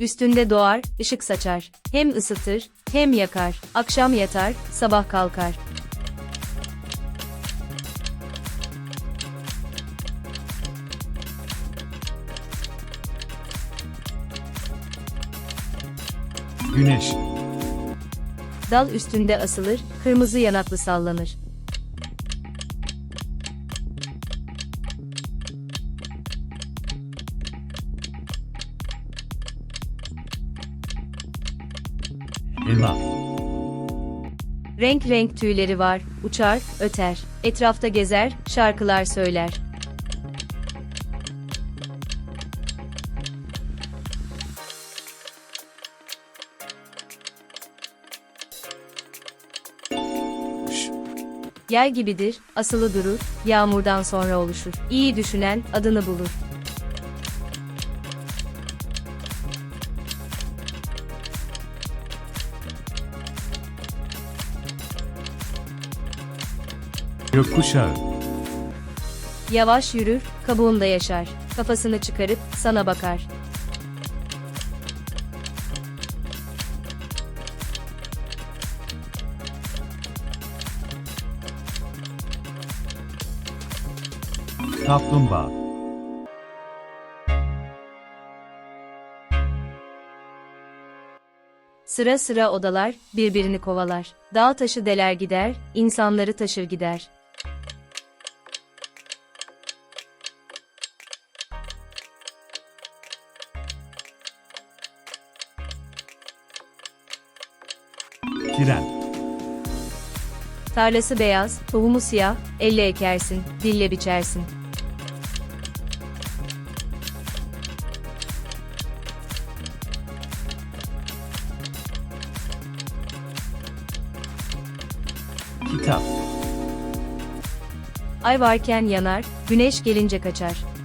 Üstünde doğar, ışık saçar. Hem ısıtır, hem yakar. Akşam yatar, sabah kalkar. Güneş. Dal üstünde asılır, kırmızı yanaklı sallanır. Elma. Renk renk tüyleri var, uçar, öter. Etrafta gezer, şarkılar söyler. Yel gibidir, asılı durur, yağmurdan sonra oluşur. İyi düşünen, adını bulur. Gökkuşağı. Yavaş yürür, kabuğunda yaşar. Kafasını çıkarıp, sana bakar. Kaplumbağa. Sıra sıra odalar, birbirini kovalar. Dağ taşı deler gider, insanları taşır gider. Tren. Tarlası beyaz, tohumu siyah, elle ekersin, dille biçersin. Kitap. Ay varken yanar, güneş gelince kaçar.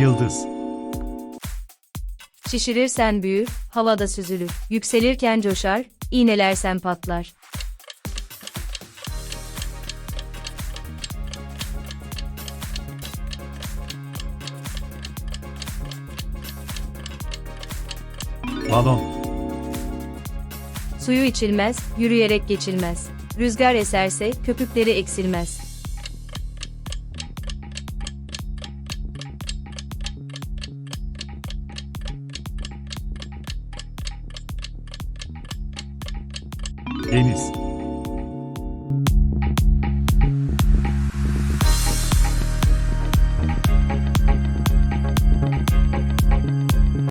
Yıldız. Şişirirsen büyür, havada süzülür. Yükselirken coşar, iğnelersen patlar. Balon. Suyu içilmez, yürüyerek geçilmez. Rüzgar eserse, köpükleri eksilmez. Deniz.